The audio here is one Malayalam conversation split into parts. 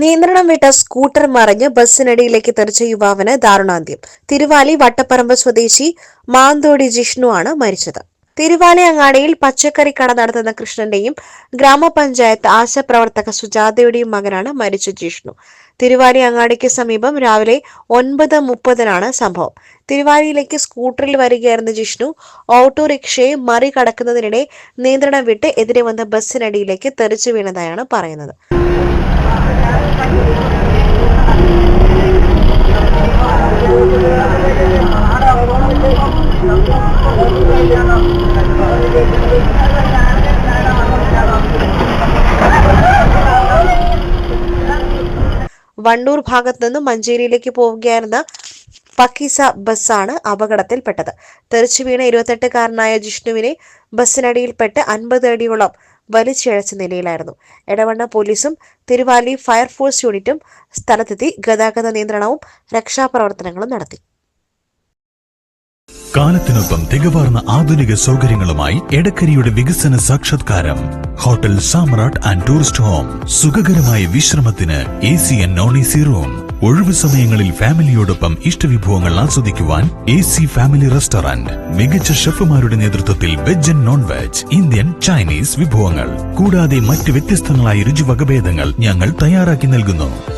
നിയന്ത്രണം വിട്ട സ്കൂട്ടർ മറിഞ്ഞ് ബസ്സിനടിയിലേക്ക് തെറിച്ച യുവാവിന് ദാരുണാന്ത്യം. തിരുവാലി വട്ടപ്പറമ്പ് സ്വദേശി മാന്തോടി ജിഷ്ണു ആണ് മരിച്ചത്. തിരുവാലി അങ്ങാടിയിൽ പച്ചക്കറി കട നടത്തുന്ന കൃഷ്ണന്റെയും ഗ്രാമപഞ്ചായത്ത് ആശപ്രവർത്തക സുജാതയുടെയും മകനാണ് മരിച്ച ജിഷ്ണു. തിരുവാലി അങ്ങാടിക്ക് സമീപം രാവിലെ ഒൻപത് മുപ്പതിനാണ് സംഭവം. തിരുവാലിയിലേക്ക് സ്കൂട്ടറിൽ വരികയായിരുന്ന ജിഷ്ണു ഓട്ടോറിക്ഷയെ മറികടക്കുന്നതിനിടെ നിയന്ത്രണം വിട്ട് എതിരെ വന്ന ബസ്സിനടിയിലേക്ക് തെറിച്ചു വീണതായാണ് പറയുന്നത്. വണ്ടൂർ ഭാഗത്തു നിന്ന് മഞ്ചേരിയിലേക്ക് പോവുകയായിരുന്ന പക്കീസ ബസ്സാണ് അപകടത്തിൽപ്പെട്ടത്. തെറിച്ചു വീണ ഇരുപത്തെട്ടുകാരനായ ജിഷ്ണുവിനെ ബസ്സിനടിയിൽപ്പെട്ട് അൻപത് അടിയോളം വലിച്ചിഴച്ച നിലയിലായിരുന്നു. എടവണ്ണ പോലീസും തിരുവാലി ഫയർഫോഴ്സ് യൂണിറ്റും സ്ഥലത്തെത്തി ഗതാഗത നിയന്ത്രണവും രക്ഷാപ്രവർത്തനങ്ങളും നടത്തി. കാലത്തിനൊപ്പം തികവാർന്ന ആധുനിക സൗകര്യങ്ങളുമായി എടക്കരിയുടെ വികസന സാക്ഷാത്കാരം. Hotel Samrat and tourist home. സുഖകരമായ വിശ്രമത്തിന് A C and non A C room ഒഴിവു സമയങ്ങളിൽ ഫാമിലിയോടൊപ്പം ഇഷ്ടവിഭവങ്ങൾ ആസ്വദിക്കുവാൻ എ സി ഫാമിലി റെസ്റ്റോറന്റ് മികച്ച ഷെഫുമാരുടെ നേതൃത്വത്തിൽ veg and non veg Indian Chinese വിഭവങ്ങൾ. കൂടാതെ മറ്റ് വ്യത്യസ്തങ്ങളായ രുചിവകഭേദങ്ങൾ ഞങ്ങൾ തയ്യാറാക്കി നൽകുന്നു.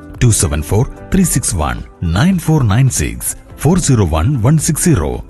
274 361 9496 401 160